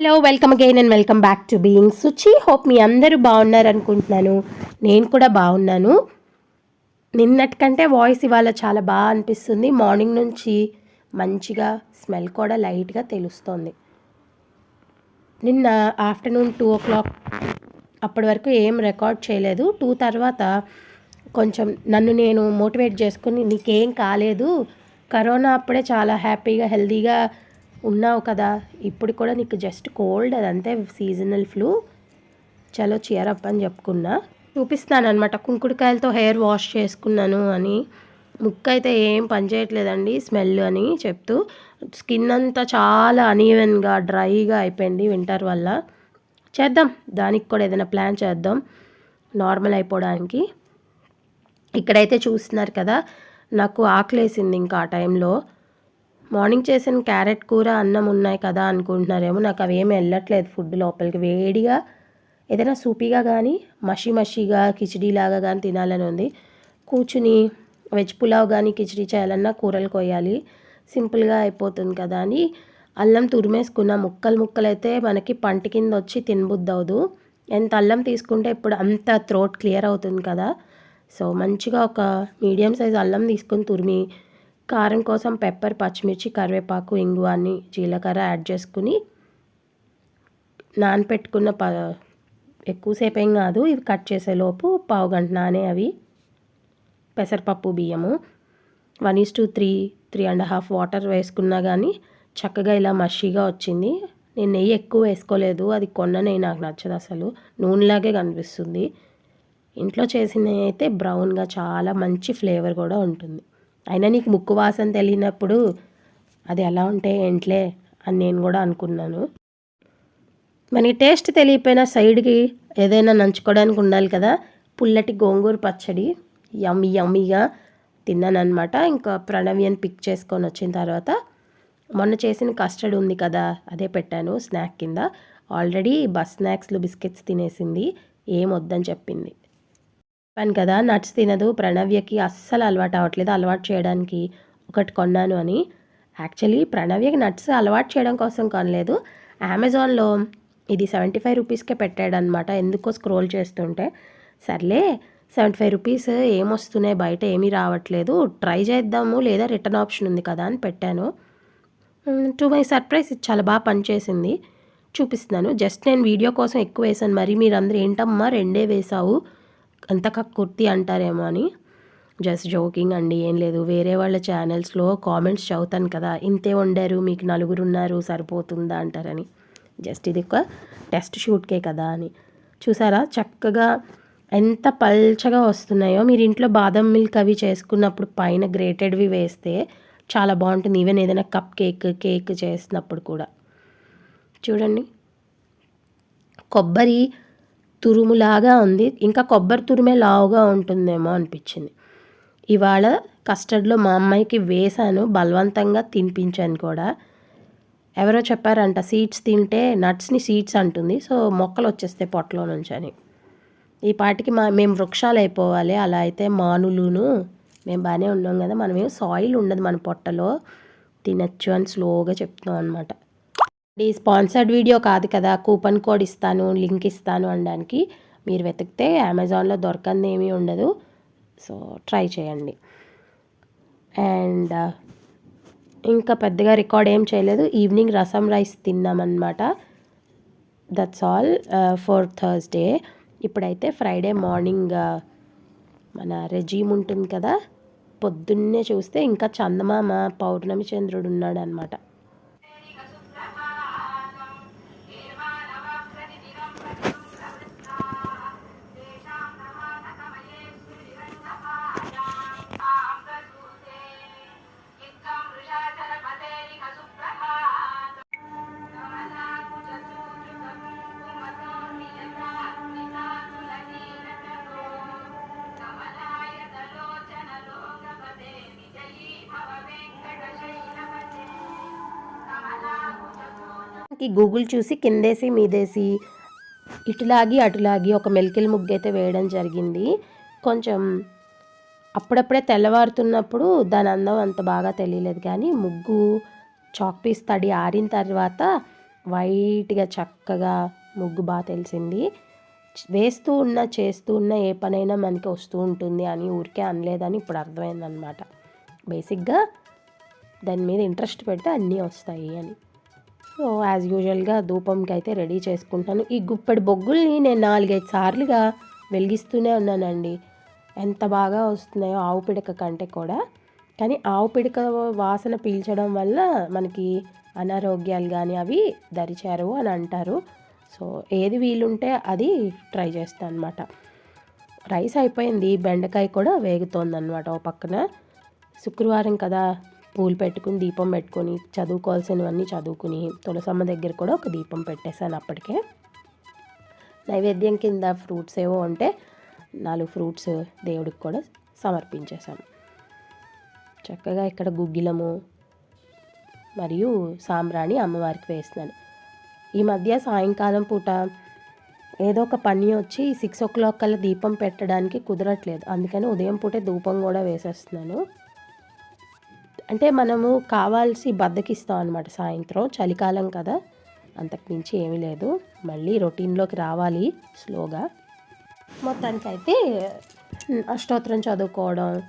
Hello welcome again and welcome back to being Suchi hope మీ అందరూ బాగున్నారు అనుకుంటున్నాను. నేను కూడా బాగున్నాను. నిన్నటికంటే వాయిస్ ఇవాళ చాలా బాగా అనిపిస్తుంది. మార్నింగ్ నుంచి మంచిగా స్మెల్ కూడా లైట్గా తెలుస్తోంది. నిన్న ఆఫ్టర్నూన్ టూ ఓ క్లాక్ అప్పటి వరకు ఏం రికార్డ్ చేయలేదు. టూ తర్వాత కొంచెం నన్ను నేను మోటివేట్ చేసుకుని నీకేం కాలేదు. కరోనా అప్పుడే చాలా హ్యాపీగా హెల్తీగా ఉన్నావు కదా. ఇప్పుడు కూడా నీకు జస్ట్ కోల్డ్ అదంతే సీజనల్ ఫ్లూ చలో చీరప్ అని చెప్పుకున్నా. చూపిస్తాను అనమాట కుంకుడుకాయలతో హెయిర్ వాష్ చేసుకున్నాను అని. ముక్కు అయితే ఏం పనిచేయట్లేదండి స్మెల్ అని చెప్తూ. స్కిన్ అంతా చాలా అనీవెన్గా డ్రైగా అయిపోయింది వింటర్ వల్ల. చేద్దాం దానికి కూడా ఏదైనా ప్లాన్ చేద్దాం నార్మల్ అయిపోవడానికి. ఇక్కడైతే చూస్తున్నారు కదా నాకు ఆకలేసింది ఇంకా ఆ టైంలో మార్నింగ్ చేసిన క్యారెట్ కూర అన్నం ఉన్నాయి కదా అనుకుంటున్నారేమో. నాకు అవి ఏమి వెళ్ళట్లేదు ఫుడ్ లోపలికి. వేడిగా ఏదైనా సూపీగా కానీ మషి మషిగా కిచిడీలాగా కానీ తినాలని ఉంది. కూర్చుని వెజ్ పులావ్ కానీ కిచిడీ చేయాలన్నా కూరలు కొయ్యాలి. సింపుల్గా అయిపోతుంది కదా అని అల్లం తురిమేసుకున్న. ముక్కలు ముక్కలు అయితే మనకి పంట కింద వచ్చి తినబుద్ది ఎంత అల్లం తీసుకుంటే ఇప్పుడు అంత త్రోట్ క్లియర్ అవుతుంది కదా. సో మంచిగా ఒక మీడియం సైజ్ అల్లం తీసుకొని తురిమి కారం కోసం పెప్పర్ పచ్చిమిర్చి కరివేపాకు ఇంగువ అని జీలకర్ర యాడ్ చేసుకుని నానపెట్టుకున్న ప ఎక్కువసేపు ఏం కాదు ఇవి కట్ చేసేలోపు పావు గంట నానే అవి. పెసరపప్పు బియ్యము. One is two three three and half water వేసుకున్నా కానీ చక్కగా ఇలా మషిగా వచ్చింది. నేను నెయ్యి ఎక్కువ వేసుకోలేదు అది కొన్న నెయ్యి నాకు నచ్చదు అసలు. నూనెలాగే కనిపిస్తుంది. ఇంట్లో చేసిన అయితే బ్రౌన్గా చాలా మంచి ఫ్లేవర్ కూడా ఉంటుంది. అయినా నీకు ముక్కు వాసన తెలియనప్పుడు అది ఎలా ఉంటే ఏంట్లే అని నేను కూడా అనుకున్నాను. మనకి టేస్ట్ తెలియపోయినా సైడ్కి ఏదైనా నంచుకోవడానికి ఉండాలి కదా. పుల్లటి గోంగూర పచ్చడి యమ్మీ యమ్మిగా తిన్నాను అనమాట ఇంకా ప్రణవ్యని పిక్ చేసుకొని వచ్చిన తర్వాత మొన్న చేసిన కస్టర్డ్ ఉంది కదా అదే పెట్టాను స్నాక్ కింద. ఆల్రెడీ బస్ స్నాక్స్లు బిస్కెట్స్ తినేసింది. ఏం వద్దని చెప్పింది. చెప్పాను కదా నట్స్ తినదు. ప్రణవ్యకి అస్సలు అలవాటు అవ్వట్లేదు. అలవాటు చేయడానికి ఒకటి కొన్నాను అని. యాక్చువల్లీ ప్రణవ్యకి నట్స్ అలవాటు చేయడం కోసం కొనలేదు. అమెజాన్లో ఇది సెవెంటీ ఫైవ్ రూపీస్కే పెట్టాడనమాట ఎందుకో స్క్రోల్ చేస్తుంటే సర్లే సెవెంటీ ఫైవ్ రూపీస్ ఏమొస్తున్నాయి బయట ఏమీ రావట్లేదు. ట్రై చేద్దాము లేదా రిటర్న్ ఆప్షన్ ఉంది కదా అని పెట్టాను. టు మై సర్ప్రైజ్ ఇది చాలా బాగా పనిచేసింది. చూపిస్తున్నాను. జస్ట్ నేను వీడియో కోసం ఎక్కువ వేసాను. మరి మీరందరూ ఏంటమ్మా రెండే వేసావు? అంతక కుర్తి అంటారేమో అని. జస్ట్ జోకింగ్ అండి ఏం లేదు. వేరే వాళ్ళ ఛానల్స్లో కామెంట్స్ చదువుతాను కదా ఇంతే వండారు మీకు నలుగురు ఉన్నారు సరిపోతుందా అంటారని. జస్ట్ ఇది ఒక టెస్ట్ షూట్కే కదా అని. చూసారా? చక్కగా ఎంత పల్చగా వస్తున్నాయో. మీరు ఇంట్లో బాదం మిల్క్ అవి చేసుకున్నప్పుడు పైన గ్రేటెడ్వి వేస్తే చాలా బాగుంటుంది. ఈవెన్ ఏదైనా కప్ కేక్ కేక్ చేసినప్పుడు కూడా. చూడండి. కొబ్బరి తురుములాగా ఉంది. ఇంకా కొబ్బరి తురుమే లావుగా ఉంటుందేమో అనిపించింది. ఇవాళ కస్టర్డ్లో మా అమ్మాయికి వేశాను బలవంతంగా తినిపించాను కూడా. ఎవరో చెప్పారంట సీడ్స్ తింటే నట్స్ని సీడ్స్ అంటుంది. సో మొక్కలు వచ్చేస్తాయి పొట్టలో నుంచి అని. ఈ పాటికి మా మేము వృక్షాలు అయిపోవాలి. అలా అయితే మానులును. మేము బాగానే ఉన్నాం కదా. మనమేం సాయిల్ ఉండదు మన పొట్టలో. తినచ్చు అని స్లోగా చెప్తున్నాం అనమాట ఈ స్పాన్సర్డ్ వీడియో కాదు కదా కూపన్ కోడ్ ఇస్తాను లింక్ ఇస్తాను అనడానికి మీరు వెతికితే అమెజాన్లో దొరకంది ఏమీ ఉండదు. సో ట్రై చేయండి. అండ్ uh, ఇంకా పెద్దగా రికార్డ్ ఏం చేయలేదు. ఈవినింగ్ రసం రైస్ తిన్నామన్నమాట. దట్స్ ఆల్ ఫర్ థర్స్డే ఇప్పుడైతే ఫ్రైడే మార్నింగ్ uh, మన రెజీమ్ ఉంటుంది కదా పొద్దున్నే చూస్తే ఇంకా చందమామ పౌర్ణమి చంద్రుడు ఉన్నాడు అనమాట ఈ గూగుల్ చూసి కిందేసి మీదేసి ఇటులాగి అటులాగి ఒక మెలికిల ముగ్గు అయితే వేయడం జరిగింది. కొంచెం అప్పుడప్పుడే తెల్లవారుతున్నప్పుడు దాని అందం అంత బాగా తెలియలేదు కానీ ముగ్గు చాక్ పీస్ తడి ఆరిన తర్వాత వైట్గా చక్కగా ముగ్గు బాగా తెలిసింది. వేస్తూ ఉన్న చేస్తూ ఉన్న ఏ పనైనా మనకి వస్తూ ఉంటుంది అని ఊరికే అనలేదని ఇప్పుడు అర్థమైందనమాట బేసిక్గా దాని మీద ఇంట్రెస్ట్ పెడితే అన్నీ వస్తాయి అని. సో యాజ్ యూజువల్గా ధూపంకి అయితే రెడీ చేసుకుంటాను. ఈ గుప్పెడి బొగ్గుల్ని నేను నాలుగైదు సార్లుగా వెలిగిస్తూనే ఉన్నానండి. ఎంత బాగా వస్తున్నాయో ఆవు పిడక కంటే కూడా. కానీ ఆవు పిడక వాసన పీల్చడం వల్ల మనకి అనారోగ్యాలు కానీ అవి దరిచారు అని అంటారు. సో ఏది వీలుంటే అది ట్రై చేస్తాను అనమాట రైస్ అయిపోయింది. బెండకాయ కూడా వేగుతోంది అనమాట ఓ పక్కన. శుక్రవారం కదా పూలు పెట్టుకుని దీపం పెట్టుకొని చదువుకోవాల్సినవన్నీ చదువుకుని తులసమ్మ దగ్గర కూడా ఒక దీపం పెట్టేశాను అప్పటికే. నైవేద్యం కింద ఫ్రూట్స్ ఏవో ఉంటే నాలుగు ఫ్రూట్స్ దేవుడికి కూడా సమర్పించేశాను. చక్కగా ఇక్కడ గుగ్గిలము మరియు సాంబ్రాణి అమ్మవారికి వేస్తున్నాను. ఈ మధ్య సాయంకాలం పూట ఏదో ఒక పని వచ్చి సిక్స్ ఓ క్లాక్ కల్లా దీపం పెట్టడానికి కుదరట్లేదు. అందుకని ఉదయం పూటే ధూపం కూడా వేసేస్తున్నాను. అంటే మనము కావాల్సి బద్దకిస్తాం అనమాట సాయంత్రం చలికాలం కదా. అంతకుమించి ఏమీ లేదు. మళ్ళీ రొటీన్లోకి రావాలి స్లోగా. మొత్తానికైతే అష్టోత్తరం చదువుకోవడం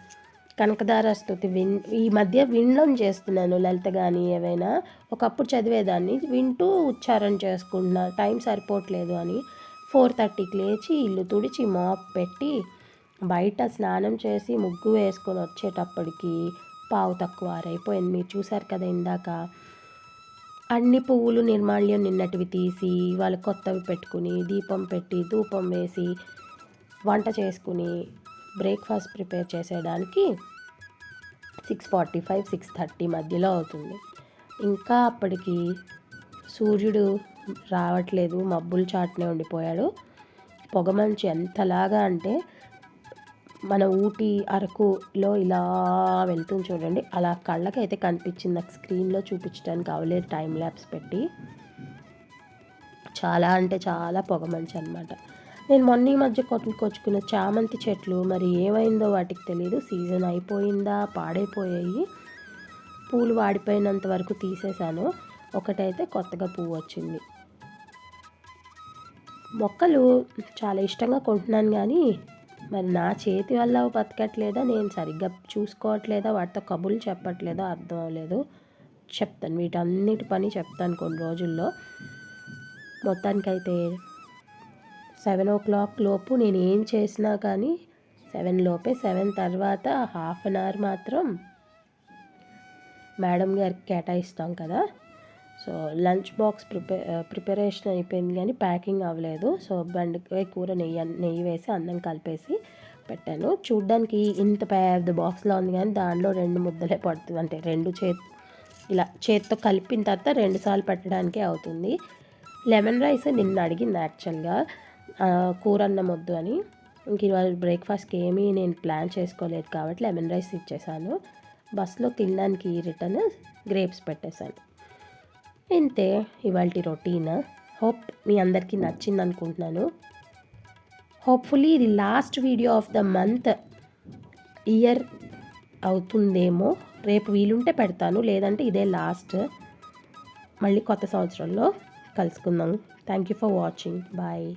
కనకదార స్థుతి విన్ ఈ మధ్య వినడం చేస్తున్నాను లలిత కానీ ఏవైనా. ఒకప్పుడు చదివేదాన్ని వింటూ ఉచ్చారణ చేసుకుంటున్నా టైం సరిపోవట్లేదు అని. ఫోర్ థర్టీకి లేచి ఇల్లు తుడిచి మాప్ పెట్టి బయట స్నానం చేసి ముగ్గు వేసుకొని వచ్చేటప్పటికి పావు తక్కువ ఆరైపోయింది మీరు చూశారు కదా ఇందాక. అన్ని పువ్వులు నిర్మాల్యం నిన్నటివి తీసి వాళ్ళు కొత్తవి పెట్టుకుని దీపం పెట్టి ధూపం వేసి వంట చేసుకుని breakfast prepare చేసేయడానికి six forty five six thirty మధ్యలో అవుతుంది. ఇంకా అప్పటికి సూర్యుడు రావట్లేదు. మబ్బులు చాటునే ఉండిపోయాడు. పొగమంచు ఎంతలాగా అంటే మన ఊటీ అరకులో ఇలా వెళ్తుంది చూడండి. అలా కళ్ళకైతే కనిపించింది. నాకు స్క్రీన్లో చూపించడానికి అవలేదు టైం ల్యాబ్స్ పెట్టి. చాలా అంటే చాలా పొగ మంచి అనమాట నేను మొన్న ఈ మధ్య కొట్టుకొచ్చుకున్న చామంతి చెట్లు మరి ఏమైందో వాటికి తెలియదు సీజన్ అయిపోయిందా? పాడైపోయాయి. పూలు వాడిపోయినంత వరకు తీసేశాను. ఒకటైతే కొత్తగా పువ్వు వచ్చింది. మొక్కలు చాలా ఇష్టంగా కొంటున్నాను కానీ మరి నా చేతి వల్ల బతకట్లేదా? నేను సరిగ్గా చూసుకోవట్లేదా? వాటితో కబుర్లు చెప్పట్లేదో? అర్థం అవ్వలేదు. చెప్తాను. వీటన్నిటి పని చెప్తాను కొన్ని రోజుల్లో. మొత్తానికైతే సెవెన్ ఓ క్లాక్ లోపు నేను ఏం చేసినా కానీ సెవెన్ లోపే సెవెన్ తర్వాత హాఫ్ అన్ అవర్ మాత్రం మేడం గారికి కేటాయిస్తాం కదా. So lunch box prep preparation అయిపోయింది కానీ ప్యాకింగ్ అవ్వలేదు. సో బెండకాయ కూర నెయ్యి నెయ్యి వేసి అన్నం కలిపేసి పెట్టాను. చూడ్డానికి ఇంత పెద్ద బాక్స్లో ఉంది కానీ దానిలో రెండు ముద్దలే పడుతుంది. అంటే రెండు చేతి ఇలా చేతితో కలిపిన తర్వాత రెండు సార్లు పెట్టడానికే అవుతుంది. లెమన్ రైస్ నిన్న అడిగింది యాక్చువల్గా. కూర అన్నం వద్దు అని. ఇంక ఇవాళ బ్రేక్ఫాస్ట్కి ఏమీ నేను ప్లాన్ చేసుకోలేదు కాబట్టి లెమన్ రైస్ ఇచ్చేసాను. బస్సులో తినడానికి రిటర్న్ గ్రేప్స్ పెట్టేశాను. ఇంతే ఇవాళ రొటీన్? హోప్ మీ అందరికీ నచ్చింది అనుకుంటున్నాను హోప్ఫుల్లీ ఇది last video of the month. Year అవుతుందేమో రేపు వీలుంటే పెడతాను లేదంటే ఇదే లాస్ట్. మళ్ళీ కొత్త సంవత్సరంలో కలుసుకుందాం. Thank you for watching. Bye.